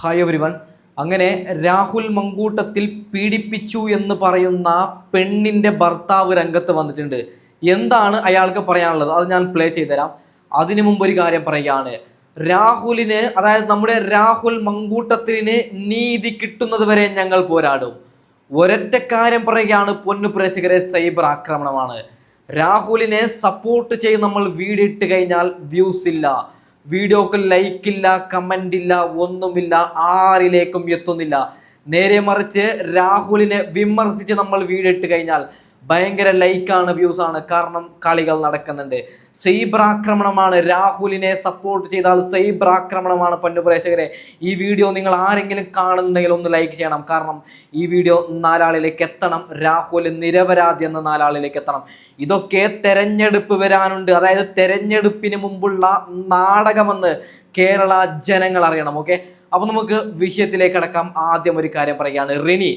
Hi everyone. അങ്ങനെ രാഹുൽ മങ്കൂട്ടത്തിൽ പീഡിപ്പിച്ചു എന്ന് പറയുന്ന പെണ്ണിന്റെ ഭർത്താവ് രംഗത്ത് വന്നിട്ടുണ്ട്. എന്താണ് അയാൾക്ക് പറയാനുള്ളത്? അത് ഞാൻ പ്ലേ ചെയ്തുതരാം. അതിനു മുമ്പ് ഒരു കാര്യം പറയുകയാണ്. രാഹുലിന് അതായത് നമ്മുടെ രാഹുൽ മങ്കൂട്ടത്തിന് നീതി കിട്ടുന്നത് വരെ ഞങ്ങൾ പോരാടും. ഒരൊറ്റ കാര്യം പറയുകയാണ് പൊന്നു പ്രേക്ഷകരെ സൈബർ ആക്രമണമാണ്. രാഹുലിനെ സപ്പോർട്ട് ചെയ്ത് നമ്മൾ വീടിട്ട് കഴിഞ്ഞാൽ വ്യൂസ് ഇല്ല. വീഡിയോക്ക് ലൈക്ക് ഇല്ല കമന്റ് ഇല്ല ഒന്നുമില്ല ആരിലേക്കും എത്തുന്നില്ല. നേരെ മറിച്ച് രാഹുലിനെ വിമർശിച്ച് നമ്മൾ വീഡിയോ ഇട്ട് കഴിഞ്ഞാൽ ഭയങ്കര ലൈക്കാണ് വ്യൂസ് ആണ്. കാരണം കളികൾ നടക്കുന്നുണ്ട്. സൈബർ ആക്രമണമാണ് രാഹുലിനെ സപ്പോർട്ട് ചെയ്താൽ സൈബർ ആക്രമണമാണ് പന്നുപ്രേക്ഷകരെ ഈ വീഡിയോ നിങ്ങൾ ആരെങ്കിലും കാണുന്നുണ്ടെങ്കിൽ ഒന്ന് ലൈക്ക് ചെയ്യണം. കാരണം ഈ വീഡിയോ നാലാളിലേക്ക് എത്തണം. രാഹുൽ നിരപരാധി എന്ന നാലാളിലേക്ക് എത്തണം. ഇതൊക്കെ തെരഞ്ഞെടുപ്പ് വരാനുണ്ട്. അതായത് തെരഞ്ഞെടുപ്പിന് മുമ്പുള്ള നാടകമെന്ന് കേരള ജനങ്ങൾ അറിയണം. ഓക്കെ അപ്പൊ നമുക്ക് വിഷയത്തിലേക്ക് അടക്കാം ആദ്യം ഒരു കാര്യം പറയുകയാണ്. റിനി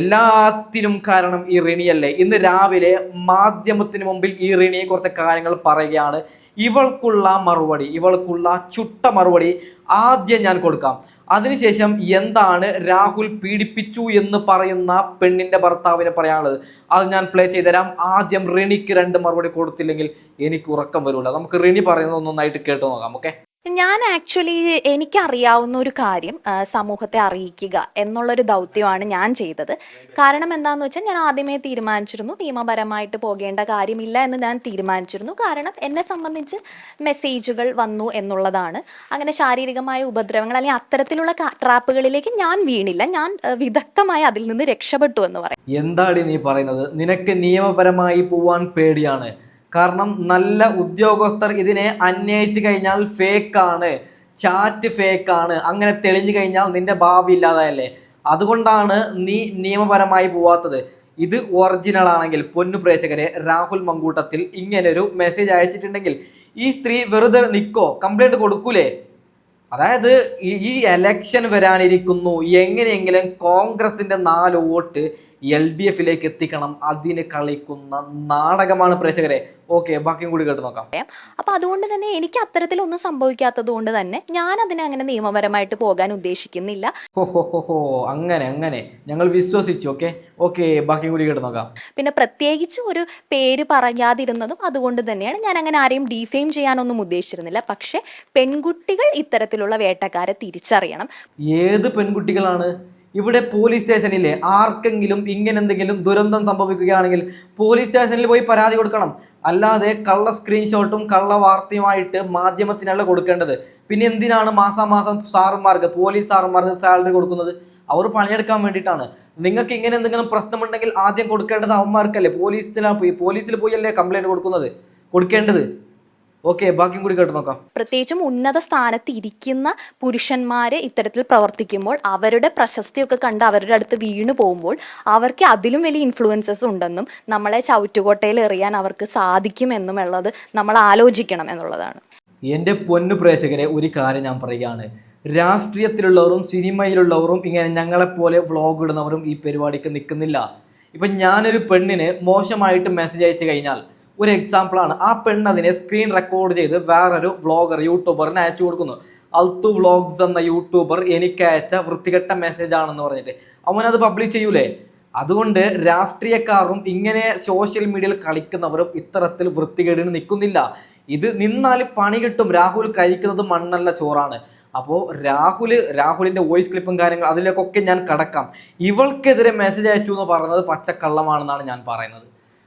എല്ലാത്തിനും കാരണം ഈ റിണിയല്ലേ ഇന്ന് രാവിലെ മാധ്യമത്തിന് മുമ്പിൽ ഈ റിണിയെ കുറച്ച് കാര്യങ്ങൾ പറയുകയാണ്. ഇവൾക്കുള്ള മറുപടി ഇവൾക്കുള്ള ചുട്ട മറുപടി ആദ്യം ഞാൻ കൊടുക്കാം. അതിനുശേഷം എന്താണ് രാഹുൽ പീഡിപ്പിച്ചു എന്ന് പറയുന്ന പെണ്ണിന്റെ ഭർത്താവിനെ പറയാനുള്ളത്. അത് ഞാൻ പ്ലേ ചെയ്തുതരാം. ആദ്യം റിണിക്ക് രണ്ട് മറുപടി കൊടുത്തില്ലെങ്കിൽ എനിക്ക് ഉറക്കം വരില്ല നമുക്ക് റിണി പറയുന്നത് നന്നായിട്ട് കേട്ടു നോക്കാം ഓക്കെ ഞാൻ ആക്ച്വലി എനിക്കറിയാവുന്ന ഒരു കാര്യം സമൂഹത്തെ അറിയിക്കുക എന്നുള്ളൊരു ദൗത്യമാണ് ഞാൻ ചെയ്തത്. കാരണം എന്താണെന്ന് വെച്ചാൽ ഞാൻ ആദ്യമേ തീരുമാനിച്ചിരുന്നു നിയമപരമായിട്ട് പോകേണ്ട കാര്യമില്ല എന്ന് ഞാൻ തീരുമാനിച്ചിരുന്നു. കാരണം എന്നെ സംബന്ധിച്ച് മെസ്സേജുകൾ വന്നു എന്നുള്ളതാണ്. അങ്ങനെ ശാരീരികമായ ഉപദ്രവങ്ങൾ അല്ലെങ്കിൽ അത്തരത്തിലുള്ള ട്രാപ്പുകളിലേക്ക് ഞാൻ വീണില്ല. ഞാൻ വിദഗ്ധമായി അതിൽ നിന്ന് രക്ഷപ്പെട്ടു എന്ന് പറയാം. എന്താണ് നീ പറയുന്നത്? നിനക്ക് നിയമപരമായി പോവാൻ പേടിയാണ്. കാരണം നല്ല ഉദ്യോഗസ്ഥർ ഇതിനെ അന്വേഷിച്ച് കഴിഞ്ഞാൽ ഫേക്കാണ്. ചാറ്റ് ഫേക്കാണ്. അങ്ങനെ തെളിഞ്ഞു കഴിഞ്ഞാൽ നിന്റെ ഭാവി ഇല്ലാതായല്ലേ? അതുകൊണ്ടാണ് നീ നിയമപരമായി പോവാത്തത്. ഇത് ഒറിജിനൽ ആണെങ്കിൽ പൊന്നു പ്രേക്ഷകരെ രാഹുൽ മങ്കൂട്ടത്തിൽ ഇങ്ങനൊരു മെസ്സേജ് അയച്ചിട്ടുണ്ടെങ്കിൽ ഈ സ്ത്രീ വെറുതെ നിൽക്കോ കംപ്ലൈന്റ് കൊടുക്കൂലേ? അതായത് ഈ എലക്ഷൻ വരാനിരിക്കുന്നു. എങ്ങനെയെങ്കിലും കോൺഗ്രസിന്റെ നാല് വോട്ട് എൽ ഡി എഫിലേക്ക് എത്തിക്കണം. അതിന് കളിക്കുന്ന നാടകമാണ് പ്രേക്ഷകരെ. ഓക്കെ ബാക്കിയും കൂടി കേട്ട് നോക്കാം. അപ്പൊ അതുകൊണ്ട് തന്നെ എനിക്ക് അത്തരത്തിലൊന്നും സംഭവിക്കാത്തത് കൊണ്ട് തന്നെ ഞാൻ അതിനെ അങ്ങനെ നിയമപരമായിട്ട് പോകാൻ ഉദ്ദേശിക്കുന്നില്ല. ഹോ ഹോ ഹോ ഹോ. അങ്ങനെ അങ്ങനെ. ഞങ്ങൾ വിശ്വസിച്ചു ഓക്കെ? ഓക്കെ ബാക്കിയും കൂടി കേട്ട് നോക്കാം. പിന്നെ പ്രത്യേകിച്ച് ഒരു പേര് പറയാതിരുന്നതും അതുകൊണ്ട് തന്നെയാണ് ഞാൻ അങ്ങനെ ആരെയും ഡീഫെയിം ചെയ്യാനൊന്നും ഉദ്ദേശിച്ചിരുന്നില്ല. പക്ഷെ പെൺകുട്ടികൾ ഇത്തരത്തിലുള്ള വേട്ടക്കാരെ തിരിച്ചറിയണം. ഏത് പെൺകുട്ടികളാണ്? ഇവിടെ പോലീസ് സ്റ്റേഷനിലെ ആർക്കെങ്കിലും ഇങ്ങനെ എന്തെങ്കിലും ദുരന്തം സംഭവിക്കുകയാണെങ്കിൽ പോലീസ് സ്റ്റേഷനിൽ പോയി പരാതി കൊടുക്കണം. അല്ലാതെ കള്ള സ്ക്രീൻഷോട്ടും കള്ള വാർത്തയുമായിട്ട് മാധ്യമത്തിനല്ല കൊടുക്കേണ്ടത്. പിന്നെ എന്തിനാണ് മാസാമാസം സാറുമാർക്ക് പോലീസ് സാറുമാർക്ക് സാലറി കൊടുക്കുന്നത്? അവർ പണിയെടുക്കാൻ വേണ്ടിയിട്ടാണ്. നിങ്ങൾക്ക് ഇങ്ങനെ എന്തെങ്കിലും പ്രശ്നമുണ്ടെങ്കിൽ ആദ്യം കൊടുക്കേണ്ടത് അവന്മാർക്കല്ലേ? പോലീസിലാണ് പോയി പോലീസിൽ പോയി അല്ലേ കംപ്ലൈന്റ് കൊടുക്കുന്നത്? കൊടുക്കേണ്ടത്. ഓക്കെ ബാക്കിയും കൂടി കേട്ട് നോക്കാം. പ്രത്യേകിച്ചും ഉന്നത സ്ഥാനത്ത് ഇരിക്കുന്ന പുരുഷന്മാര് ഇത്തരത്തിൽ പ്രവർത്തിക്കുമ്പോൾ അവരുടെ പ്രശസ്തിയൊക്കെ കണ്ട് അവരുടെ അടുത്ത് വീണു പോകുമ്പോൾ അവർക്ക് അതിലും വലിയ ഇൻഫ്ലുവൻസസ് ഉണ്ടെന്നും നമ്മളെ ചവിറ്റുകോട്ടയിൽ എറിയാൻ അവർക്ക് സാധിക്കുമെന്നും ഉള്ളത് നമ്മൾ ആലോചിക്കണം എന്നുള്ളതാണ്. എന്റെ പൊന്നു പ്രേക്ഷകരെ ഒരു കാര്യം ഞാൻ പറയുകയാണ്. രാഷ്ട്രീയത്തിലുള്ളവരും സിനിമയിലുള്ളവരും ഇങ്ങനെ ഞങ്ങളെപ്പോലെ വ്ളോഗ് ഇടുന്നവരും ഈ പരിപാടിക്ക് നിൽക്കുന്നില്ല. ഇപ്പം ഞാനൊരു പെണ്ണിന് മോശമായിട്ട് മെസ്സേജ് അയച്ചു കഴിഞ്ഞാൽ ഒരു എക്സാമ്പിളാണ് ആ പെണ്ണ് അതിനെ സ്ക്രീൻ റെക്കോർഡ് ചെയ്ത് വേറൊരു വ്ളോഗർ യൂട്യൂബറിന് അയച്ചു കൊടുക്കുന്നു. അൽത്തു വ്ളോഗ്സ് എന്ന യൂട്യൂബർ എനിക്ക് അയച്ച വൃത്തികെട്ട മെസ്സേജ് ആണെന്ന് പറഞ്ഞിട്ട്. അവനത് പബ്ലിഷ് ചെയ്യൂലേ? അതുകൊണ്ട് രാഷ്ട്രീയക്കാരും ഇങ്ങനെ സോഷ്യൽ മീഡിയയിൽ കളിക്കുന്നവരും ഇത്തരത്തിൽ വൃത്തികേടിന് നിൽക്കുന്നില്ല. ഇത് നിന്നാൽ പണി കിട്ടും. രാഹുൽ കഴിക്കുന്നത് മണ്ണല്ല ചോറാണ്. അപ്പോൾ രാഹുൽ രാഹുലിന്റെ വോയിസ് ക്ലിപ്പും കാര്യങ്ങൾ അതിലേക്കൊക്കെ ഞാൻ കടക്കാം. ഇവൾക്കെതിരെ മെസ്സേജ് അയച്ചു എന്ന് പറയുന്നത് പച്ചക്കള്ളമാണെന്നാണ് ഞാൻ പറയുന്നത്.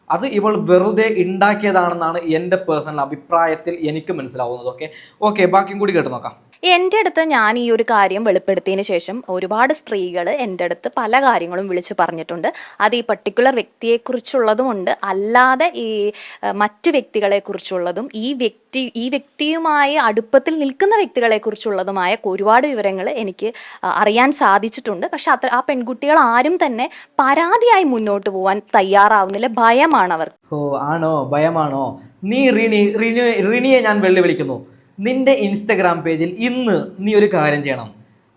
അത് ഇവൾ വെറുതെ ഉണ്ടാക്കിയതാണെന്നാണ് എന്റെ പേഴ്സണൽ അഭിപ്രായത്തിൽ എനിക്ക് മനസ്സിലാവുന്നത് ഓക്കെ ഓക്കെ ബാക്കിയും കൂടി കേട്ട് നോക്കാം. എന്റെ അടുത്ത് ഞാൻ ഈ ഒരു കാര്യം വെളിപ്പെടുത്തിയതിന് ശേഷം ഒരുപാട് സ്ത്രീകൾ എന്റെ അടുത്ത് പല കാര്യങ്ങളും വിളിച്ചു പറഞ്ഞിട്ടുണ്ട്. അത് ഈ പർട്ടിക്കുലർ വ്യക്തിയെക്കുറിച്ചുള്ളതുമുണ്ട്. അല്ലാതെ ഈ മറ്റ് വ്യക്തികളെക്കുറിച്ചുള്ളതും ഈ വ്യക്തി ഈ വ്യക്തിയുമായി അടുപ്പത്തിൽ നിൽക്കുന്ന വ്യക്തികളെക്കുറിച്ചുള്ളതുമായ ഒരുപാട് വിവരങ്ങൾ എനിക്ക് അറിയാൻ സാധിച്ചിട്ടുണ്ട്. പക്ഷെ അത്ര ആ പെൺകുട്ടികൾ ആരും തന്നെ പരാതിയായി മുന്നോട്ട് പോകാൻ തയ്യാറാവുന്നില്ല. ഭയമാണ് അവർ. ഓ ആണോ? ഭയമാണോ? നീ റിനി റിനി റിനിയെ ഞാൻ വെല്ലുവിളിക്കുന്നു. നിന്റെ ഇൻസ്റ്റഗ്രാം പേജിൽ ഇന്ന് നീ ഒരു കാര്യം ചെയ്യണം.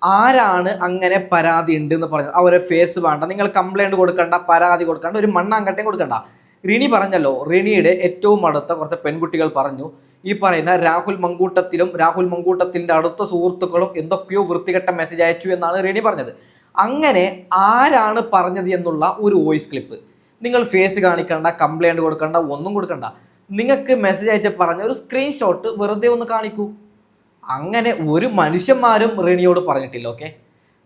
ആരാണ് അങ്ങനെ പരാതി ഉണ്ട് എന്ന് പറഞ്ഞത് അവരെ ഫേസ് വേണ്ട. നിങ്ങൾ കംപ്ലൈന്റ് കൊടുക്കണ്ട പരാതി കൊടുക്കണ്ട ഒരു മണ്ണാങ്കട്ടയും കൊടുക്കണ്ട. റിനി പറഞ്ഞല്ലോ റിനിയുടെ ഏറ്റവും അടുത്ത കുറച്ച് പെൺകുട്ടികൾ പറഞ്ഞു ഈ പറയുന്ന രാഹുൽ മങ്കൂട്ടത്തിലും രാഹുൽ മങ്കൂട്ടത്തിന്റെ അടുത്ത സുഹൃത്തുക്കളും എന്തൊക്കെയോ വൃത്തികെട്ട മെസ്സേജ് അയച്ചു എന്നാണ് റിനി പറഞ്ഞത്. അങ്ങനെ ആരാണ് പറഞ്ഞത് എന്നുള്ള ഒരു വോയിസ് ക്ലിപ്പ് നിങ്ങൾ ഫേസ് കാണിക്കണ്ട കംപ്ലൈന്റ് കൊടുക്കണ്ട ഒന്നും കൊടുക്കണ്ട. നിങ്ങൾക്ക് മെസ്സേജ് അയച്ച് പറഞ്ഞ ഒരു സ്ക്രീൻഷോട്ട് വെറുതെ ഒന്ന് കാണിക്കൂ. അങ്ങനെ ഒരു മനുഷ്യന്മാരും റിണിയോട് പറഞ്ഞിട്ടില്ല ഓക്കെ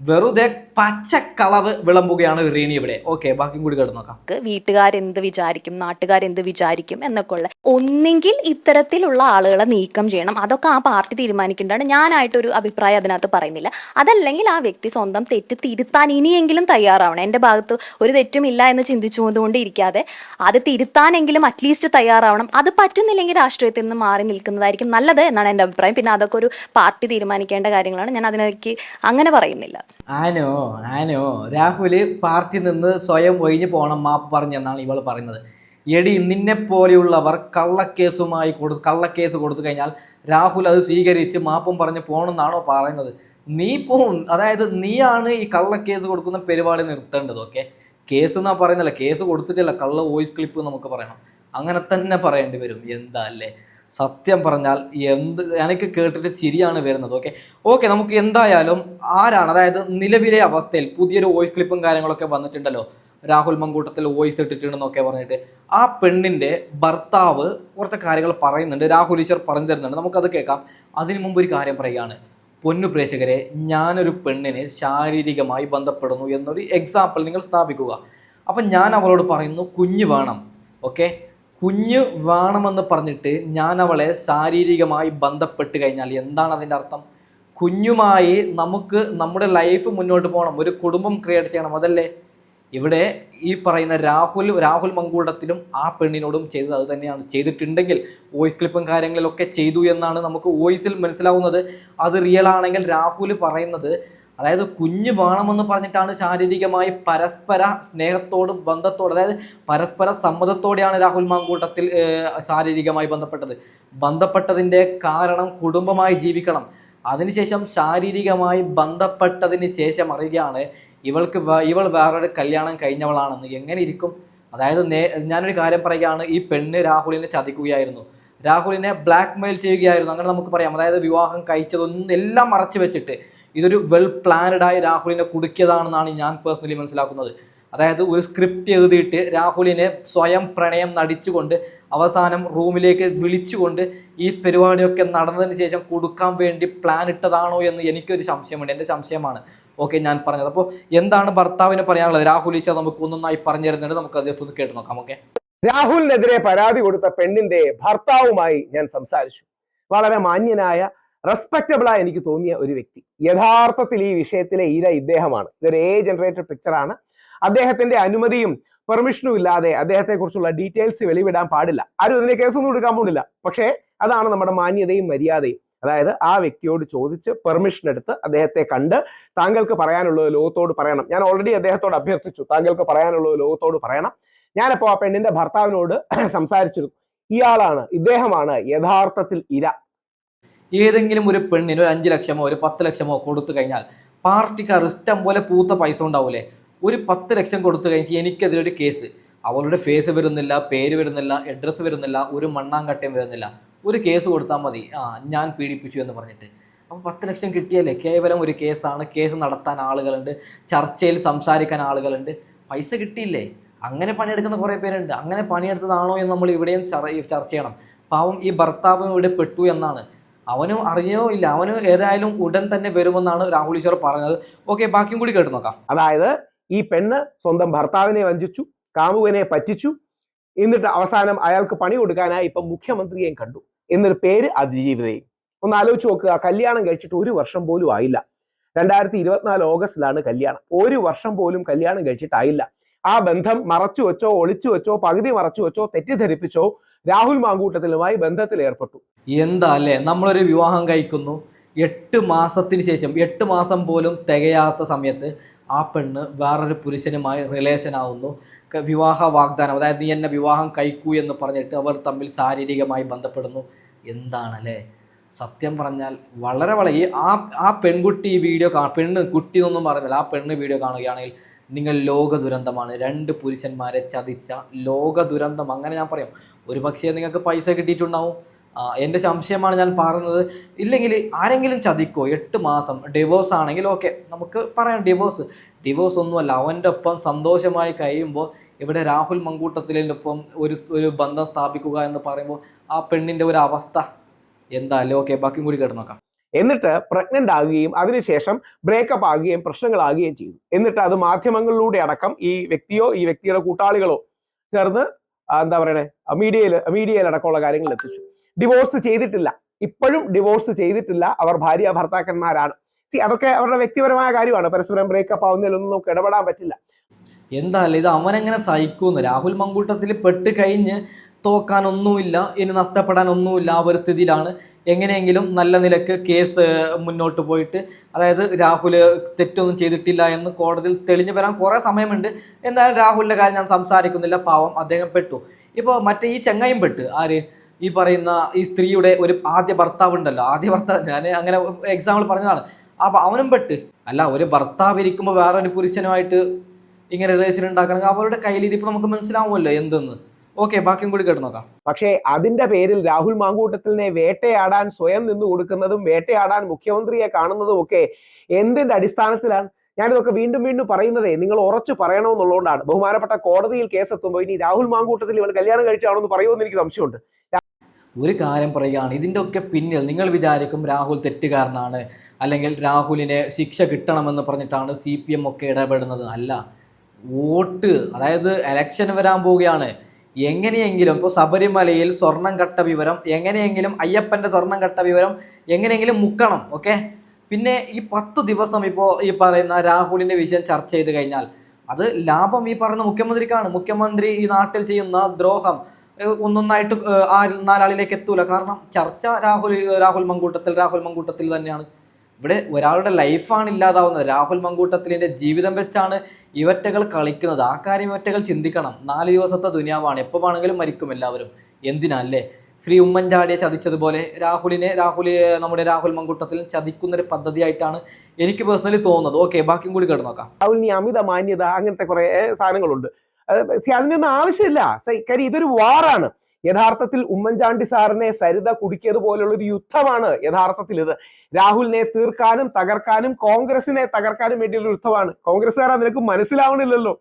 വെറുതെ പച്ചക്കളവ് വിളമ്പുകയാണ് റീണി ഇവിടെ. ഓക്കെ ബാക്കി കൂടി കേട്ട് നോക്കാം. വീട്ടുകാരെന്ത് വിചാരിക്കും നാട്ടുകാരെന്ത് വിചാരിക്കും എന്നൊക്കെ ഉള്ള ഒന്നെങ്കിൽ ഇത്തരത്തിലുള്ള ആളുകളെ നീക്കം ചെയ്യണം. അതൊക്കെ ആ പാർട്ടി തീരുമാനിക്കേണ്ടതാണ്. ഞാനായിട്ടൊരു അഭിപ്രായം അതിനകത്ത് പറയുന്നില്ല. അതല്ലെങ്കിൽ ആ വ്യക്തി സ്വന്തം തെറ്റ് തിരുത്താൻ ഇനിയെങ്കിലും തയ്യാറാവണം. എന്റെ ഭാഗത്ത് ഒരു തെറ്റും ഇല്ല എന്ന് ചിന്തിച്ചുകൊണ്ട് ഇരിക്കാതെ അത് തിരുത്താനെങ്കിലും അറ്റ്ലീസ്റ്റ് തയ്യാറാവണം. അത് പറ്റുന്നില്ലെങ്കിൽ രാഷ്ട്രീയത്തിൽ നിന്ന് മാറി നിൽക്കുന്നതായിരിക്കും നല്ലത് എന്നാണ് എന്റെ അഭിപ്രായം. പിന്നെ അതൊക്കെ ഒരു പാർട്ടി തീരുമാനിക്കേണ്ട കാര്യങ്ങളാണ്. ഞാൻ അതിനേക്ക് അങ്ങനെ പറയുന്നില്ല. ആനോ ആനോ രാഹുൽ പാർട്ടി നിന്ന് സ്വയം ഒഴിഞ്ഞു പോകണം മാപ്പ് പറഞ്ഞെന്നാണ് ഇവൾ പറയുന്നത്. എടി നിന്നെ പോലെയുള്ളവർ കള്ളക്കേസുമായി കൊടു കള്ളക്കേസ് കൊടുത്തു കഴിഞ്ഞാൽ രാഹുൽ അത് സ്വീകരിച്ച് മാപ്പും പറഞ്ഞ് പോകണമെന്നാണോ പറയുന്നത്? നീ പോ അതായത് നീയാണ് ഈ കള്ളക്കേസ് കൊടുക്കുന്ന പരിപാടി നിർത്തേണ്ടത് ഓക്കെ? കേസ് എന്നാ പറയുന്നില്ല കേസ് കൊടുത്തിട്ടില്ല കള്ള വോയിസ് ക്ലിപ്പ് നമുക്ക് പറയണം. അങ്ങനെ തന്നെ പറയേണ്ടി വരും എന്താ അല്ലേ? സത്യം പറഞ്ഞാൽ എന്ത് എനിക്ക് കേട്ടിട്ട് ചിരിയാണ് വരുന്നത് ഓക്കെ ഓക്കെ നമുക്ക് എന്തായാലും ആരാണ് അതായത് നിലവിലെ അവസ്ഥയിൽ പുതിയൊരു വോയിസ് ക്ലിപ്പും കാര്യങ്ങളൊക്കെ വന്നിട്ടുണ്ടല്ലോ. രാഹുൽ മങ്കൂട്ടത്തിൽ വോയിസ് ഇട്ടിട്ടുണ്ടെന്നൊക്കെ പറഞ്ഞിട്ട്. ആ പെണ്ണിന്റെ ഭർത്താവ് കുറച്ച് കാര്യങ്ങൾ പറയുന്നുണ്ട്. രാഹുൽ ഈശ്വർ പറഞ്ഞു തരുന്നുണ്ട്. നമുക്കത് കേൾക്കാം. അതിനു മുമ്പ് ഒരു കാര്യം പറയുകയാണ്. പൊന്നു പ്രേക്ഷകരെ ഞാനൊരു പെണ്ണിനെ ശാരീരികമായി ബന്ധപ്പെടുന്നു എന്നൊരു എക്സാമ്പിൾ നിങ്ങൾ സ്ഥാപിക്കുക. അപ്പം ഞാൻ അവളോട് പറയുന്നു കുഞ്ഞ് വേണം ഓക്കെ കുഞ്ഞ് വേണമെന്ന് പറഞ്ഞിട്ട് ഞാൻ അവളെ ശാരീരികമായി ബന്ധപ്പെട്ട് കഴിഞ്ഞാൽ എന്താണ് അതിന്റെ അർത്ഥം? കുഞ്ഞുമായി നമുക്ക് നമ്മുടെ ലൈഫ് മുന്നോട്ട് പോകണം. ഒരു കുടുംബം ക്രിയേറ്റ് ചെയ്യണം. അതല്ലേ? ഇവിടെ ഈ പറയുന്ന രാഹുൽ രാഹുൽ മങ്കൂടത്തിലും ആ പെണ്ണിനോടും ചെയ്തത് അത് തന്നെയാണ്. ചെയ്തിട്ടുണ്ടെങ്കിൽ വോയിസ് ക്ലിപ്പും കാര്യങ്ങളിലൊക്കെ ചെയ്തു എന്നാണ് നമുക്ക് വോയിസിൽ മനസ്സിലാവുന്നത്. അത് റിയൽ ആണെങ്കിൽ രാഹുൽ പറയുന്നത് അതായത് കുഞ്ഞ് വേണമെന്ന് പറഞ്ഞിട്ടാണ് ശാരീരികമായി പരസ്പര സ്നേഹത്തോടും ബന്ധത്തോടും അതായത് പരസ്പര സമ്മതത്തോടെയാണ് രാഹുൽ മാങ്കൂട്ടത്തിൽ ശാരീരികമായി ബന്ധപ്പെട്ടത്. ബന്ധപ്പെട്ടതിന്റെ കാരണം കുടുംബമായി ജീവിക്കണം. അതിനുശേഷം ശാരീരികമായി ബന്ധപ്പെട്ടതിന് ശേഷം അറിയുകയാണ് ഇവൾക്ക് ഇവൾ വേറൊരു കല്യാണം കഴിഞ്ഞവളാണെന്ന് എങ്ങനെ ഇരിക്കും? അതായത് നേ ഞാനൊരു കാര്യം പറയുകയാണ് ഈ പെണ്ണ് രാഹുലിനെ ചതിക്കുകയായിരുന്നു. രാഹുലിനെ ബ്ലാക്ക് മെയിൽ ചെയ്യുകയായിരുന്നു അങ്ങനെ നമുക്ക് പറയാം. അതായത് വിവാഹം കഴിച്ചതൊന്നും എല്ലാം മറച്ചു വെച്ചിട്ട് ഇതൊരു വെൽ പ്ലാനഡ് ആയി രാഹുലിനെ കുടുക്കിയതാണെന്നാണ് ഞാൻ പേഴ്സണലി മനസ്സിലാക്കുന്നത്. അതായത് ഒരു സ്ക്രിപ്റ്റ് എഴുതിയിട്ട് രാഹുലിനെ സ്വയം പ്രണയം നടിച്ചുകൊണ്ട് അവസാനം റൂമിലേക്ക് വിളിച്ചുകൊണ്ട് ഈ പരിപാടിയൊക്കെ നടന്നതിന് ശേഷം കൊടുക്കാൻ വേണ്ടി പ്ലാൻ ഇട്ടതാണോ എന്ന് എനിക്കൊരു സംശയമുണ്ട്. എന്റെ സംശയമാണ്. ഓക്കെ ഞാൻ പറഞ്ഞത്. അപ്പോൾ എന്താണ് ഭർത്താവിന് പറയാനുള്ളത്? രാഹുൽ ഈച്ച നമുക്ക് ഒന്നൊന്നായി പറഞ്ഞു തരുന്നുണ്ട്. നമുക്ക് അത് ഒന്ന് കേട്ട് നോക്കാം. ഓക്കെ രാഹുലിനെതിരെ പരാതി കൊടുത്ത പെണ്ണിന്റെ ഭർത്താവുമായി ഞാൻ സംസാരിച്ചു. വളരെ മാന്യനായ റെസ്പെക്റ്റബിൾ ആയി എനിക്ക് തോന്നിയ ഒരു വ്യക്തി. യഥാർത്ഥത്തിൽ ഈ വിഷയത്തിലെ ഇര ഇദ്ദേഹമാണ്. ഇതൊരു എ ജനറേറ്റഡ് പിക്ചറാണ് അദ്ദേഹത്തിന്റെ അനുമതിയും പെർമിഷനും ഇല്ലാതെ അദ്ദേഹത്തെ കുറിച്ചുള്ള ഡീറ്റെയിൽസ് വെളിവിടാൻ പാടില്ല. ആരും ഇതിനെ കേസൊന്നും എടുക്കാൻ പോകുന്നില്ല പക്ഷേ അതാണ് നമ്മുടെ മാന്യതയും മര്യാദയും. അതായത് ആ വ്യക്തിയോട് ചോദിച്ച് പെർമിഷൻ എടുത്ത് അദ്ദേഹത്തെ കണ്ട് താങ്കൾക്ക് പറയാനുള്ളത് ലോകത്തോട് പറയണം. ഞാൻ ഓൾറെഡി അദ്ദേഹത്തോട് അഭ്യർത്ഥിച്ചു. താങ്കൾക്ക് പറയാനുള്ളത് ലോകത്തോട് പറയണം. ഞാനപ്പോ ആ പെണ്ണിന്റെ ഭർത്താവിനോട് സംസാരിച്ചിരുന്നു. ഇയാളാണ് ഇദ്ദേഹമാണ് യഥാർത്ഥത്തിൽ ഇര. ഏതെങ്കിലും ഒരു പെണ്ണിന് ഒരു അഞ്ച് ലക്ഷമോ ഒരു പത്ത് ലക്ഷമോ കൊടുത്തു കഴിഞ്ഞാൽ പാർട്ടിക്ക് ഇഷ്ടം പോലെ പൂത്ത പൈസ ഉണ്ടാവൂലേ? ഒരു പത്ത് ലക്ഷം കൊടുത്തു കഴിഞ്ഞാൽ എനിക്കെതിരൊരു കേസ്. അവളുടെ ഫേസ് വരുന്നില്ല പേര് വരുന്നില്ല അഡ്രസ്സ് വരുന്നില്ല ഒരു മണ്ണാങ്കട്ടയും വരുന്നില്ല. ഒരു കേസ് കൊടുത്താൽ മതി. ആ ഞാൻ പീഡിപ്പിച്ചു എന്ന് പറഞ്ഞിട്ട്. അപ്പോൾ പത്ത് ലക്ഷം കിട്ടിയല്ലേ? കേവലം ഒരു കേസാണ്. കേസ് നടത്താൻ ആളുകളുണ്ട്. ചർച്ചയിൽ സംസാരിക്കാൻ ആളുകളുണ്ട്. പൈസ കിട്ടിയില്ലേ? അങ്ങനെ പണിയെടുക്കുന്ന കുറേ പേരുണ്ട്. അങ്ങനെ പണിയെടുത്തതാണോ എന്ന് നമ്മൾ ഇവിടെയും ചർച്ച ചെയ്യണം. പാവം ഈ ഭർത്താവും ഇവിടെ പെട്ടു എന്നാണ്. അവനും അറിയോ ഇല്ല? അവന് ഏതായാലും ഉടൻ തന്നെ വരുമെന്നാണ് രാഹുൽ ഈശ്വർ പറഞ്ഞത്. ഓക്കെ ബാക്കിയും കൂടി കേട്ട് നോക്കാം. അതായത് ഈ പെണ്ണ് സ്വന്തം ഭർത്താവിനെ വഞ്ചിച്ചു കാമുകനെ പറ്റിച്ചു. എന്നിട്ട് അവസാനം അയാൾക്ക് പണി കൊടുക്കാനായി ഇപ്പൊ മുഖ്യമന്ത്രിയെയും കണ്ടു. എന്നൊരു പേര് അതിജീവിതയും ഒന്ന് ആലോചിച്ച് നോക്കുക കല്യാണം കഴിച്ചിട്ട് ഒരു വർഷം പോലും ആയില്ല. രണ്ടായിരത്തി ഇരുപത്തിനാല് ഓഗസ്റ്റിലാണ് കല്യാണം. ഒരു വർഷം പോലും കല്യാണം കഴിച്ചിട്ടായില്ല. ആ ബന്ധം മറച്ചു വെച്ചോ ഒളിച്ചു വെച്ചോ പകുതി മറച്ചു വെച്ചോ തെറ്റിദ്ധരിപ്പിച്ചോ രാഹുൽ മാങ്കൂട്ടത്തിലുമായി ബന്ധത്തിൽ ഏർപ്പെട്ടു. എന്താ അല്ലേ നമ്മളൊരു വിവാഹം കഴിക്കുന്നു. എട്ട് മാസത്തിന് ശേഷം എട്ട് മാസം പോലും തികയാത്ത സമയത്ത് ആ പെണ്ണ് വേറൊരു പുരുഷനുമായി റിലേഷൻ ആവുന്നു. വിവാഹ വാഗ്ദാനം അതായത് നീ എന്നെ വിവാഹം കഴിക്കൂ എന്ന് പറഞ്ഞിട്ട് അവർ തമ്മിൽ ശാരീരികമായി ബന്ധപ്പെടുന്നു. എന്താണല്ലേ? സത്യം പറഞ്ഞാൽ വളരെ വളരെ ആ ആ പെൺകുട്ടി വീഡിയോ കാ പെണ്ണ് കുട്ടി എന്നൊന്നും പറഞ്ഞില്ല. ആ പെണ്ണ് വീഡിയോ കാണുകയാണെങ്കിൽ നിങ്ങൾ ലോക ദുരന്തമാണ് രണ്ട് പുരുഷന്മാരെ ചതിച്ച ലോക ദുരന്തം അങ്ങനെ ഞാൻ പറയും. ഒരു പക്ഷേ നിങ്ങൾക്ക് പൈസ കിട്ടിയിട്ടുണ്ടാവും. എന്റെ സംശയമാണ് ഞാൻ പറയുന്നത് ഇല്ലെങ്കിൽ ആരെങ്കിലും ചതിക്കോ? എട്ട് മാസം. ഡിവോഴ്സ് ആണെങ്കിൽ ഓക്കെ നമുക്ക് പറയാം ഡിവോഴ്സ് ഡിവോഴ്സ് ഒന്നുമല്ല. അവന്റെ ഒപ്പം സന്തോഷമായി കഴിയുമ്പോൾ ഇവിടെ രാഹുൽ മങ്കൂട്ടത്തിലിന്റെ ഒപ്പം ഒരു ഒരു ബന്ധം സ്ഥാപിക്കുക എന്ന് പറയുമ്പോൾ ആ പെണ്ണിന്റെ ഒരു അവസ്ഥ എന്തായാലും ഓക്കെ ബാക്കിയും കൂടി കേട്ട് നോക്കാം. എന്നിട്ട് പ്രഗ്നന്റ് ആകുകയും അതിനുശേഷം ബ്രേക്കപ്പ് ആകുകയും പ്രശ്നങ്ങളാകുകയും ചെയ്തു. എന്നിട്ട് അത് മാധ്യമങ്ങളിലൂടെ അടക്കം ഈ വ്യക്തിയോ ഈ വ്യക്തിയുടെ കൂട്ടാളികളോ ചേർന്ന് എന്താ പറയണേ മീഡിയയിൽ മീഡിയയിൽ അടക്കമുള്ള കാര്യങ്ങൾ എത്തിച്ചു. ഡിവോഴ്സ് ചെയ്തിട്ടില്ല. ഇപ്പോഴും ഡിവോഴ്സ് ചെയ്തിട്ടില്ല. അവർ ഭാര്യ ഭർത്താക്കന്മാരാണ്. സി അതൊക്കെ അവരുടെ വ്യക്തിപരമായ കാര്യമാണ്. പരസ്പരം ബ്രേക്കപ്പ് ആവുന്നതിലൊന്നും നമുക്ക് ഇടപെടാൻ പറ്റില്ല. എന്തായാലും ഇത് അവനെങ്ങനെ സഹിക്കുന്നു രാഹുൽ മങ്കൂട്ടത്തിൽ പെട്ട് കഴിഞ്ഞ് തോക്കാനൊന്നുമില്ല ഇനി നഷ്ടപ്പെടാൻ ഒന്നുമില്ല ആ ഒരു സ്ഥിതിയിലാണ്. എങ്ങനെയെങ്കിലും നല്ല നിലയ്ക്ക് കേസ് മുന്നോട്ട് പോയിട്ട് അതായത് രാഹുൽ തെറ്റൊന്നും ചെയ്തിട്ടില്ല എന്ന് കോടതിയിൽ തെളിഞ്ഞു വരാൻ കുറേ സമയമുണ്ട്. എന്തായാലും രാഹുലിന്റെ കാര്യം ഞാൻ സംസാരിക്കുന്നില്ല പാവം അദ്ദേഹം പെട്ടു. ഇപ്പോൾ മറ്റേ ഈ ചെങ്ങായും പെട്ട് ആര്? ഈ പറയുന്ന ഈ സ്ത്രീയുടെ ഒരു ആദ്യ ഭർത്താവ് ഉണ്ടല്ലോ ആദ്യ ഭർത്താവ് ഞാൻ അങ്ങനെ എക്സാമ്പിൾ പറഞ്ഞതാണ്. അപ്പോൾ അവനും പെട്ട്. അല്ല ഒരു ഭർത്താവ് ഇരിക്കുമ്പോൾ വേറൊരു പുരുഷനുമായിട്ട് ഇങ്ങനെ റിലേഷൻ ഉണ്ടാക്കണമെങ്കിൽ അവരുടെ കയ്യിലിരിപ്പ് നമുക്ക് മനസ്സിലാവുമല്ലോ എന്തെന്ന്. ഓക്കെ ബാക്കിയും കൂടി കേട്ട് നോക്കാം പക്ഷേ അതിന്റെ പേരിൽ രാഹുൽ മാങ്കൂട്ടത്തിനെ വേട്ടയാടാൻ സ്വയം നിന്ന് കൊടുക്കുന്നതും വേട്ടയാടാൻ മുഖ്യമന്ത്രിയെ കാണുന്നതും ഒക്കെ എന്തിന്റെ അടിസ്ഥാനത്തിലാണ്? ഞാനിതൊക്കെ വീണ്ടും വീണ്ടും പറയുന്നതേ നിങ്ങൾ ഉറച്ചു പറയണമെന്നുള്ളതുകൊണ്ടാണ്. ബഹുമാനപ്പെട്ട കോടതിയിൽ കേസ് എത്തുമ്പോൾ ഇനി രാഹുൽ മാങ്കൂട്ടത്തിൽ ഇവൾ കല്യാണം കഴിച്ചാണോ എന്ന് പറയുമെന്ന് എനിക്ക് സംശയമുണ്ട്. ഒരു കാര്യം പറയുകയാണ് ഇതിന്റെ ഒക്കെ പിന്നിൽ നിങ്ങൾ വിചാരിക്കും രാഹുൽ തെറ്റുകാരനാണ് അല്ലെങ്കിൽ രാഹുലിനെ ശിക്ഷ കിട്ടണമെന്ന് പറഞ്ഞിട്ടാണ് സി പി എം ഒക്കെ ഇടപെടുന്നത്. അല്ല വോട്ട് അതായത് ഇലക്ഷൻ വരാൻ പോവുകയാണ്. എങ്ങനെയെങ്കിലും ഇപ്പോൾ ശബരിമലയിൽ സ്വർണം കട്ട വിവരം എങ്ങനെയെങ്കിലും അയ്യപ്പന്റെ സ്വർണം കട്ട വിവരം എങ്ങനെയെങ്കിലും മുക്കണം ഓക്കെ പിന്നെ ഈ പത്ത് ദിവസം ഇപ്പോൾ ഈ പറയുന്ന രാഹുലിന്റെ വിഷയം ചർച്ച ചെയ്ത് കഴിഞ്ഞാൽ അത് ലാഭം ഈ പറയുന്ന മുഖ്യമന്ത്രിക്കാണ്. മുഖ്യമന്ത്രി ഈ നാട്ടിൽ ചെയ്യുന്ന ദ്രോഹം ഒന്നൊന്നായിട്ട് ആ നാലാളിലേക്ക് എത്തൂല. കാരണം ചർച്ച രാഹുൽ രാഹുൽ മങ്കൂട്ടത്തിൽ രാഹുൽ മങ്കൂട്ടത്തിൽ തന്നെയാണ്. ഇവിടെ ഒരാളുടെ ലൈഫാണ് ഇല്ലാതാവുന്നത്. രാഹുൽ മങ്കൂട്ടത്തിലിന്റെ ജീവിതം വെച്ചാണ് ഇവറ്റകൾ കളിക്കുന്നത്. ആ കാര്യം ഇവറ്റകൾ ചിന്തിക്കണം. നാല് ദിവസത്തെ ദുനിയാവാണ്. എപ്പോൾ വേണമെങ്കിലും മരിക്കും എല്ലാവരും. എന്തിനാ അല്ലേ ശ്രീ ഉമ്മൻചാടിയെ ചതിച്ചതുപോലെ രാഹുലിനെ രാഹുൽ നമ്മുടെ രാഹുൽ മങ്കൂട്ടത്തിൽ ചതിക്കുന്ന ഒരു പദ്ധതിയായിട്ടാണ് എനിക്ക് പേഴ്സണലി തോന്നുന്നത്. ഓക്കെ ബാക്കിയും കൂടി കേട്ട് നോക്കാം. രാഹുലിന് അമിത മാന്യത അങ്ങനത്തെ കുറേ സാധനങ്ങളുണ്ട്. അതിനൊന്നും ആവശ്യമില്ല. കാര്യം ഇതൊരു വാറാണ് യഥാർത്ഥത്തിൽ ഉമ്മൻചാണ്ടി സാറിനെ സരിത കുടുക്കിയത് പോലുള്ള ഒരു യുദ്ധമാണ് യഥാർത്ഥത്തിൽ ഇത്. രാഹുലിനെ തീർക്കാനും തകർക്കാനും കോൺഗ്രസിനെ തകർക്കാനും വേണ്ടിയുള്ള യുദ്ധമാണ്. കോൺഗ്രസ്സുകാർ നിനക്ക് മനസ്സിലാവണില്ലല്ലോ.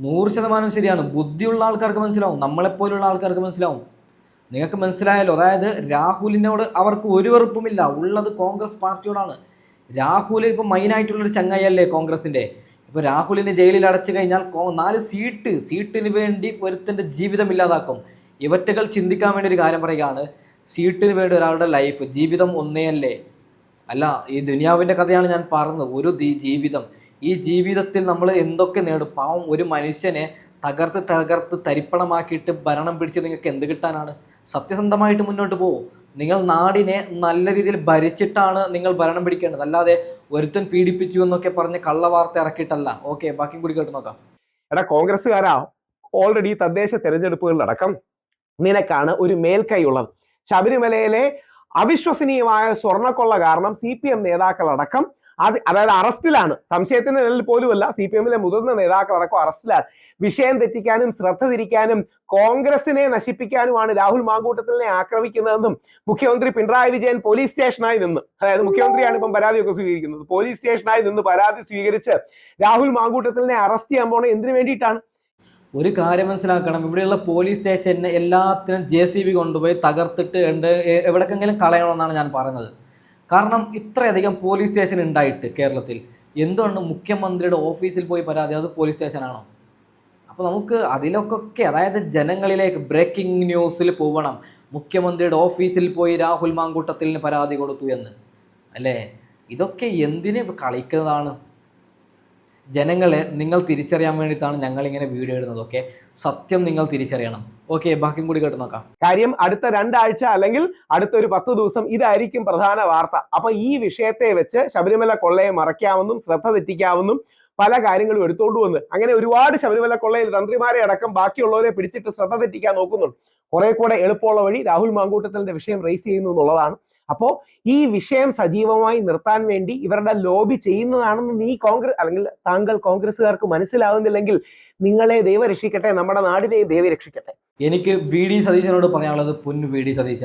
നൂറ് ശതമാനം ശരിയാണ്. ബുദ്ധിയുള്ള ആൾക്കാർക്ക് മനസ്സിലാവും. നമ്മളെപ്പോലുള്ള ആൾക്കാർക്ക് മനസ്സിലാവും. നിങ്ങൾക്ക് മനസ്സിലായല്ലോ. അതായത് രാഹുലിനോട് അവർക്ക് ഒരു വെറുപ്പുമില്ല. ഉള്ളത് കോൺഗ്രസ് പാർട്ടിയോടാണ്. രാഹുൽ ഇപ്പോൾ മെയിനായിട്ടുള്ളൊരു ചങ്ങായിയല്ലേ കോൺഗ്രസിന്റെ ഇപ്പോൾ രാഹുലിനെ ജയിലിൽ അടച്ചു കഴിഞ്ഞാൽ നാല് സീറ്റ്. സീറ്റിന് വേണ്ടി ഒരുത്തന്റെ ജീവിതം ഇല്ലാതാക്കും. ഇവറ്റകൾ ചിന്തിക്കാൻ വേണ്ടി ഒരു കാര്യം പറയുകയാണ്. സീറ്റിന് വേണ്ടി ഒരാളുടെ ലൈഫ് ജീവിതം ഒന്നേയല്ലേ? അല്ല ഈ ദുനിയാവിന്റെ കഥയാണ് ഞാൻ പറഞ്ഞത്. ഒരു ജീവിതം. ഈ ജീവിതത്തിൽ നമ്മൾ എന്തൊക്കെ നേടും? പാവം ഒരു മനുഷ്യനെ തകർത്ത് തകർത്ത് തരിപ്പണമാക്കിയിട്ട് ഭരണം പിടിച്ച് നിങ്ങൾക്ക് എന്ത് കിട്ടാനാണ്? സത്യസന്ധമായിട്ട് മുന്നോട്ട് പോകും നിങ്ങൾ നാടിനെ നല്ല രീതിയിൽ ഭരിച്ചിട്ടാണ് നിങ്ങൾ ഭരണം പിടിക്കേണ്ടത്. അല്ലാതെ ഒരുത്തൻ പീഡിപ്പിച്ചു എന്നൊക്കെ പറഞ്ഞ് കള്ളവാർത്ത ഇറക്കിയിട്ടല്ല. ഓക്കെ ബാക്കിയും കൂടി കേട്ട് നോക്കാം. എടാ കോൺഗ്രസ്സുകാരാ ഓൾറെഡി തദ്ദേശ തെരഞ്ഞെടുപ്പുകളിലടക്കം നിനക്കാണ് ഒരു മേൽക്കൈ ഉള്ളത് ശബരിമലയിലെ അവിശ്വസനീയമായ സ്വർണക്കൊള്ള കാരണം സി പി എം നേതാക്കളടക്കം അത് അതായത് അറസ്റ്റിലാണ്. സംശയത്തിന് നിലയിൽ പോലുമല്ല സി പി എമ്മിലെ മുതിർന്ന നേതാക്കളടക്കം അറസ്റ്റിലാണ്. വിഷയം തെറ്റിക്കാനും ശ്രദ്ധ തിരിക്കാനും കോൺഗ്രസിനെ നശിപ്പിക്കാനുമാണ് രാഹുൽ മാങ്കൂട്ടത്തിനെ ആക്രമിക്കുന്നതെന്നും മുഖ്യമന്ത്രി പിണറായി വിജയൻ പോലീസ് സ്റ്റേഷനായി നിന്ന് അതായത് മുഖ്യമന്ത്രിയാണ് ഇപ്പം പരാതിയൊക്കെ സ്വീകരിക്കുന്നത് പോലീസ് സ്റ്റേഷനായി നിന്ന് പരാതി സ്വീകരിച്ച് രാഹുൽ മാങ്കൂട്ടത്തിനെ അറസ്റ്റ് ചെയ്യാൻ പോണ എന്തിനു വേണ്ടിയിട്ടാണ്? ഒരു കാര്യം മനസ്സിലാക്കണം. ഇവിടെയുള്ള പോലീസ് സ്റ്റേഷനെ എല്ലാത്തിനും ജെ സി ബി കൊണ്ടുപോയി തകർത്തിട്ട് ഉണ്ട് എവിടേക്കെങ്കിലും കളയണമെന്നാണ് ഞാൻ പറയുന്നത്. കാരണം ഇത്രയധികം പോലീസ് സ്റ്റേഷൻ ഉണ്ടായിട്ട് കേരളത്തിൽ. എന്തുകൊണ്ട് മുഖ്യമന്ത്രിയുടെ ഓഫീസിൽ പോയി പരാതി? അത് പോലീസ് സ്റ്റേഷനാണോ അപ്പോൾ നമുക്ക് അതിലൊക്കെ അതായത് ജനങ്ങളിലേക്ക് ബ്രേക്കിംഗ് ന്യൂസിൽ പോകണം മുഖ്യമന്ത്രിയുടെ ഓഫീസിൽ പോയി രാഹുൽ മാങ്കൂട്ടത്തിന് പരാതി കൊടുത്തു എന്ന്. അല്ലേ? ഇതൊക്കെ എന്തിന് കളിക്കുന്നതാണ്? ജനങ്ങളെ നിങ്ങൾ തിരിച്ചറിയാൻ വേണ്ടിയിട്ടാണ് ഞങ്ങൾ ഇങ്ങനെ വീഡിയോ ഇടുന്നത് ഓക്കെ സത്യം നിങ്ങൾ തിരിച്ചറിയണം. ഓക്കെ ബാക്കിയും കൂടി കേട്ട് നോക്കാം. കാര്യം അടുത്ത രണ്ടാഴ്ച അല്ലെങ്കിൽ അടുത്ത ഒരു പത്ത് ദിവസം ഇതായിരിക്കും പ്രധാന വാർത്ത. അപ്പൊ ഈ വിഷയത്തെ വെച്ച് ശബരിമല കൊള്ളയെ മറയ്ക്കാമെന്നും ശ്രദ്ധ തെറ്റിക്കാമെന്നും പല കാര്യങ്ങളും എടുത്തോണ്ട് വന്ന്. അങ്ങനെ ഒരുപാട് ശബരിമല കൊള്ളയിൽ തന്ത്രിമാരെ അടക്കം ബാക്കിയുള്ളവരെ പിടിച്ചിട്ട് ശ്രദ്ധ തെറ്റിക്കാൻ നോക്കുന്നുണ്ട്. കുറെ കൂടെ എളുപ്പമുള്ള വഴി രാഹുൽ മാങ്കൂട്ടത്തിന്റെ വിഷയം റേസ് ചെയ്യുന്നു എന്നുള്ളതാണ്. അപ്പോ ഈ വിഷയം സജീവമായി നിർത്താൻ വേണ്ടി ഇവരുടെ ലോബി ചെയ്യുന്നതാണെന്ന് നീ കോൺഗ്രസ് അല്ലെങ്കിൽ താങ്കൾ കോൺഗ്രസ്സുകാർക്ക് മനസ്സിലാവുന്നില്ലെങ്കിൽ നിങ്ങളെ ദൈവം രക്ഷിക്കട്ടെ നമ്മുടെ നാടിനെ ദൈവം രക്ഷിക്കട്ടെ. എനിക്ക് വി ഡി സതീശനോട് പറയാനുള്ളത് പൊന്നു വി ഡി സതീശ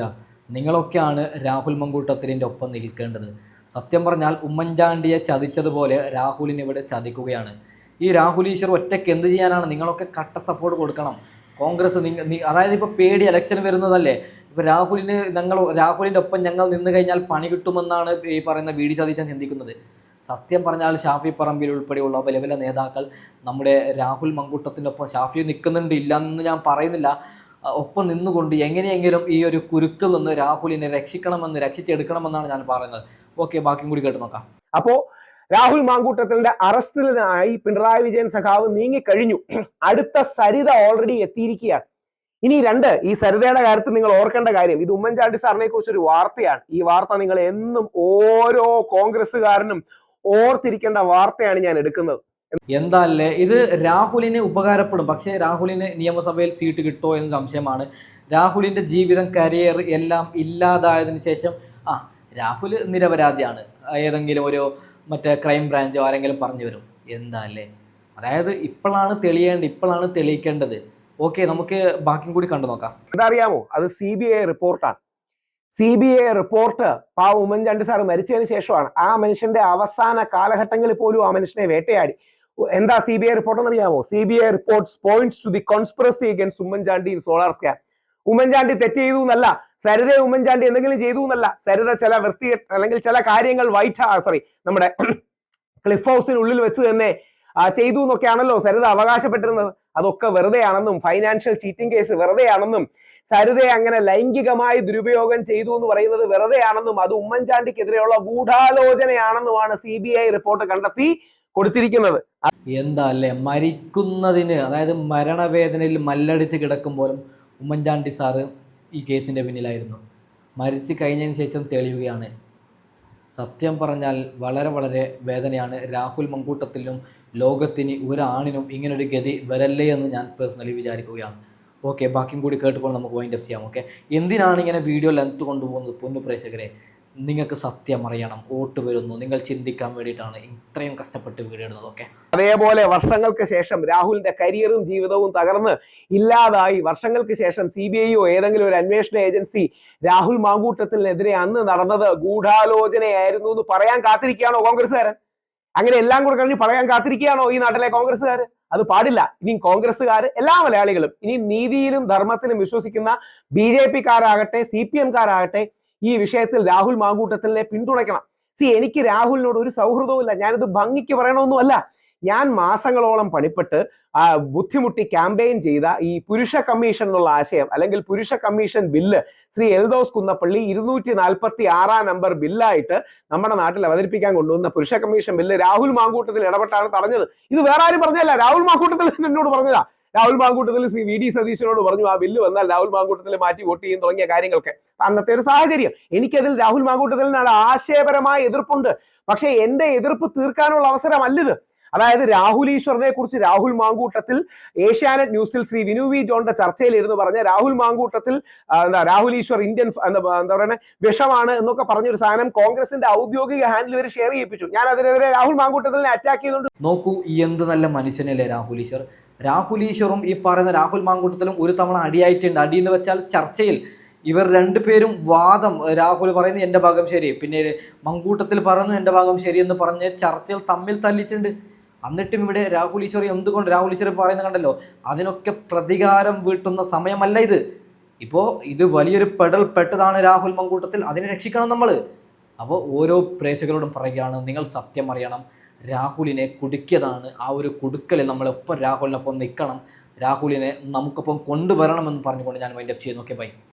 നിങ്ങളൊക്കെയാണ് രാഹുൽ മങ്കൂട്ടത്തിലിന്റെ ഒപ്പം നിൽക്കേണ്ടത്. സത്യം പറഞ്ഞാൽ ഉമ്മൻചാണ്ടിയെ ചതിച്ചതുപോലെ രാഹുലിനെ ഇവിടെ ചതിക്കുകയാണ്. ഈ രാഹുൽ ഈശ്വർ ഒറ്റയ്ക്ക് എന്ത് ചെയ്യാനാണ്? നിങ്ങളൊക്കെ കട്ട സപ്പോർട്ട് കൊടുക്കണം. കോൺഗ്രസ് നിങ്ങൾ അതായത് ഇപ്പോൾ പേടി ഇലക്ഷൻ വരുന്നതല്ലേ? ഇപ്പോൾ രാഹുലിന് ഞങ്ങൾ രാഹുലിന്റെ ഒപ്പം ഞങ്ങൾ നിന്ന് കഴിഞ്ഞാൽ പണി കിട്ടുമെന്നാണ് ഈ പറയുന്ന വി ഡി സതീശൻ ചിന്തിക്കുന്നത്. സത്യം പറഞ്ഞാൽ ഷാഫി പറമ്പിൽ ഉൾപ്പെടെയുള്ള വലിയ വലിയ നേതാക്കൾ നമ്മുടെ രാഹുൽ മങ്കൂട്ടത്തിന്റെ ഒപ്പം ഷാഫി നിൽക്കുന്നുണ്ട് ഇല്ല എന്ന് ഞാൻ പറയുന്നില്ല. ഒപ്പം നിന്നുകൊണ്ട് എങ്ങനെയെങ്കിലും ഈ ഒരു കുരുക്കിൽ നിന്ന് രാഹുലിനെ രക്ഷിക്കണമെന്ന് രക്ഷിച്ചെടുക്കണമെന്നാണ് ഞാൻ പറയുന്നത്. ഓക്കെ ബാക്കിയും കൂടി കേട്ട് നോക്കാം. അപ്പോൾ രാഹുൽ മാങ്കൂട്ടത്തിന്റെ അറസ്റ്റിനായി പിണറായി വിജയൻ സഖാവ് നീങ്ങിക്കഴിഞ്ഞു. അടുത്ത സരിത ഓൾറെഡി എത്തിയിരിക്കുകയാണ്. ഇനി രണ്ട് ഈ സരിതയുടെ കാര്യത്തിൽ നിങ്ങൾ ഓർക്കേണ്ട കാര്യം ഇത് ഉമ്മൻചാണ്ടി സാറിനെ കുറിച്ച് ഒരു വാർത്തയാണ്. ഈ വാർത്ത നിങ്ങൾ എന്നും ഓരോ കോൺഗ്രസ്സുകാരനും ഓർത്തിരിക്കേണ്ട വാർത്തയാണ് ഞാൻ എടുക്കുന്നത്. എന്താല്ലേ? ഇത് രാഹുലിന് ഉപകാരപ്പെടും. പക്ഷേ രാഹുലിന് നിയമസഭയിൽ സീറ്റ് കിട്ടുമോ എന്ന സംശയമാണ്. രാഹുലിന്റെ ജീവിതം കരിയർ എല്ലാം ഇല്ലാതായതിനു ശേഷം ആ രാഹുൽ നിരപരാധിയാണ്. ഏതെങ്കിലും ഒരു മറ്റേ ക്രൈം ബ്രാഞ്ചോ ആരെങ്കിലും പറഞ്ഞു വരും. എന്താ അല്ലേ അതായത് ഇപ്പോഴാണ് തെളിയേണ്ടത് ഇപ്പോഴാണ് തെളിയിക്കേണ്ടത്. ഓക്കെ നമുക്ക് ബാക്കി കൂടി കണ്ടു നോക്കാം. എന്താ അറിയാമോ അത് സി ബി ഐ റിപ്പോർട്ടാണ് സി ബി ഐ റിപ്പോർട്ട് പാവ ഉമ്മൻചാണ്ടി സാർ മരിച്ചതിന് ശേഷമാണ്. ആ മനുഷ്യന്റെ അവസാന കാലഘട്ടങ്ങളിൽ പോലും ആ മനുഷ്യനെ വേട്ടയാടി. എന്താ സി ബി ഐ റിപ്പോർട്ട് എന്നറിയാമോ? C B I reports points to the conspiracy against Oommen Chandy in solar scam Oommen Chandy തെറ്റ് ചെയ്തു എന്നല്ല സരിത ഉമ്മൻചാണ്ടി എന്തെങ്കിലും ചെയ്തു എന്നല്ല. സരിത ചില വൃത്തി അല്ലെങ്കിൽ ചില കാര്യങ്ങൾ വൈറ്റ് സോറി നമ്മുടെ ക്ലിഫ് ഹൗസിനുള്ളിൽ വെച്ച് തന്നെ ആ, ചെയ്തു എന്നൊക്കെയാണല്ലോ സരിത അവകാശപ്പെട്ടിരുന്നത്. അതൊക്കെ വെറുതെയാണെന്നും ഫൈനാൻഷ്യൽ ചീറ്റിംഗ് കേസ് വെറുതെയാണെന്നും സരിതയെ അങ്ങനെ ലൈംഗികമായി ദുരുപയോഗം ചെയ്തു എന്ന് പറയുന്നത് വെറുതെയാണെന്നും അത് ഉമ്മൻചാണ്ടിക്കെതിരെയുള്ള ഗൂഢാലോചനയാണെന്നുമാണ് സി ബി ഐ റിപ്പോർട്ട് കണ്ടെത്തി കൊടുത്തിരിക്കുന്നത്. എന്താ അല്ലേ? മരിക്കുന്നതിന് അതായത് മരണവേദനയിൽ മല്ലടിച്ച് കിടക്കുമ്പോഴും ഉമ്മൻചാണ്ടി സാറ് ഈ കേസിന്റെ പിന്നിലായിരുന്നു. മരിച്ചു കഴിഞ്ഞതിന് ശേഷം തെളിയുകയാണ്. സത്യം പറഞ്ഞാൽ വളരെ വളരെ വേദനയാണ്. രാഹുൽ മങ്കൂട്ടത്തിലും ലോകത്തിന് ഒരാണിനും ഇങ്ങനൊരു ഗതി വരല്ലേ എന്ന് ഞാൻ പേഴ്സണലി വിചാരിക്കുകയാണ്. ഓക്കെ ബാക്കിയും കൂടി കേട്ടുകൊണ്ട് നമുക്ക് വൈൻഡ് അപ്പ് ചെയ്യാം ഓക്കെ എന്തിനാണ് ഇങ്ങനെ വീഡിയോ ലെങ്ത് കൊണ്ടുപോകുന്നത് പൊന്നു പ്രേക്ഷകരെ? നിങ്ങൾക്ക് സത്യം അറിയണം വോട്ട് വരുന്നു നിങ്ങൾ ചിന്തിക്കാൻ വേണ്ടിയിട്ടാണ് ഇത്രയും കഷ്ടപ്പെട്ട് വീഡിയോ ഇടുന്നത് ഓക്കെ അതേപോലെ വർഷങ്ങൾക്ക് ശേഷം രാഹുലിന്റെ കരിയറും ജീവിതവും തകർന്ന് ഇല്ലാതായി. വർഷങ്ങൾക്ക് ശേഷം സി ബി ഐയോ ഏതെങ്കിലും ഒരു അന്വേഷണ ഏജൻസി രാഹുൽ മാങ്കൂട്ടത്തിനെതിരെ അന്ന് നടന്നത് ഗൂഢാലോചനയായിരുന്നു എന്ന് പറയാൻ കാത്തിരിക്കുകയാണോ കോൺഗ്രസ്സുകാരൻ? അങ്ങനെ എല്ലാം കൂടെ കഴിഞ്ഞ് പറയാൻ കാത്തിരിക്കുകയാണോ ഈ നാട്ടിലെ കോൺഗ്രസ്സുകാർ? അത് പാടില്ല. ഇനി കോൺഗ്രസ്സുകാർ എല്ലാ മലയാളികളും ഇനി നീതിയിലും ധർമ്മത്തിലും വിശ്വസിക്കുന്ന ബി ജെ പിക്കാരാകട്ടെ സി പി എംകാരാകട്ടെ ഈ വിഷയത്തിൽ രാഹുൽ മാങ്കൂട്ടത്തിനെ പിന്തുണയ്ക്കണം. സി എനിക്ക് രാഹുലിനോട് ഒരു സൗഹൃദവും ഇല്ല ഞാനിത് ഭംഗിക്ക് പറയണമെന്നുമല്ല. ഞാൻ മാസങ്ങളോളം പണിപ്പെട്ട് ബുദ്ധിമുട്ടി ക്യാമ്പയിൻ ചെയ്ത ഈ പുരുഷ കമ്മീഷൻ എന്നുള്ള ആശയം അല്ലെങ്കിൽ പുരുഷ കമ്മീഷൻ ബില്ല് ശ്രീ എൽദോസ് കുന്നപ്പള്ളി ഇരുന്നൂറ്റി നാൽപ്പത്തി ആറാം നമ്പർ ബില്ലായിട്ട് നമ്മുടെ നാട്ടിൽ അവതരിപ്പിക്കാൻ കൊണ്ടുവന്ന പുരുഷ കമ്മീഷൻ ബില്ല് രാഹുൽ മാങ്കൂട്ടത്തിൽ ഇടപെട്ടാണ് തടഞ്ഞത്. ഇത് വേറെ ആരും പറഞ്ഞല്ല രാഹുൽ മാങ്കൂട്ടത്തിൽ എന്നോട് പറഞ്ഞതാ. രാഹുൽ മാങ്കൂട്ടത്തിൽ ശ്രീ വി ഡി സതീശനോട് പറഞ്ഞു ആ ബില്ല് വന്നാൽ രാഹുൽ മാങ്കൂട്ടത്തിൽ മാറ്റി വോട്ട് ചെയ്യും തുടങ്ങിയ കാര്യങ്ങളൊക്കെ. അന്നത്തെ ഒരു സാഹചര്യം. എനിക്കതിൽ രാഹുൽ മാങ്കൂട്ടത്തിൽ മാങ്കൂട്ടത്തിലിനാണ് ആശയപരമായ എതിർപ്പുണ്ട്. പക്ഷേ എന്റെ എതിർപ്പ് തീർക്കാനുള്ള അവസരമല്ലിത്. അതായത് രാഹുൽ ഈശ്വറിനെ കുറിച്ച് രാഹുൽ മാങ്കൂട്ടത്തിൽ ഏഷ്യാനെറ്റ് ന്യൂസിൽ ശ്രീ വിനു വി ജോണിന്റെ ചർച്ചയിൽ ഇരുന്ന് പറഞ്ഞ രാഹുൽ മാങ്കൂട്ടത്തിൽ എന്താ രാഹുൽ ഈശ്വർ ഇന്ത്യൻ എന്താ പറയുക വിഷമാണ് എന്നൊക്കെ പറഞ്ഞൊരു സാധനം കോൺഗ്രസിന്റെ ഔദ്യോഗിക ഹാൻഡിൽ ഇവർ ഷെയർ ചെയ്യിപ്പിച്ചു. ഞാൻ അതിനെതിരെ രാഹുൽ മാങ്കൂട്ടത്തിനെ അറ്റാക്ക് ചെയ്തുകൊണ്ട് നോക്കൂ എന്ത് നല്ല മനുഷ്യനല്ലേ രാഹുൽ ഈശ്വർ? രാഹുൽ ഈശ്വറും ഈ പറയുന്ന രാഹുൽ മാങ്കൂട്ടത്തിലും ഒരു തവണ അടിയായിട്ടുണ്ട്. അടി എന്ന് വെച്ചാൽ ചർച്ചയിൽ ഇവർ രണ്ടുപേരും വാദം രാഹുൽ പറയുന്നു എന്റെ ഭാഗം ശരി പിന്നെ മങ്കൂട്ടത്തിൽ പറയുന്നു എന്റെ ഭാഗം ശരി എന്ന് പറഞ്ഞ് ചർച്ചയിൽ തമ്മിൽ തല്ലിയിട്ടുണ്ട്. എന്നിട്ടും ഇവിടെ രാഹുൽ ഈശ്വർ എന്തുകൊണ്ട് രാഹുൽ ഈശ്വർ പറയുന്നത് കണ്ടല്ലോ? അതിനൊക്കെ പ്രതികാരം വീട്ടുന്ന സമയമല്ല ഇത്. ഇപ്പോൾ ഇത് വലിയൊരു പെടൽ പെട്ടതാണ് രാഹുൽ മങ്കൂട്ടത്തിൽ. അതിനെ രക്ഷിക്കണം നമ്മൾ അപ്പോൾ ഓരോ പ്രേക്ഷകരോടും പറയുകയാണ് നിങ്ങൾ സത്യം അറിയണം. രാഹുലിനെ കുടുക്കിയതാണ്. ആ ഒരു കുടുക്കലിൽ നമ്മളൊപ്പം രാഹുലിനൊപ്പം നിൽക്കണം രാഹുലിനെ നമുക്കൊപ്പം കൊണ്ടുവരണമെന്ന് പറഞ്ഞുകൊണ്ട് ഞാൻ വൈൻഡപ്പ് ചെയ്യുന്നു. Okay bye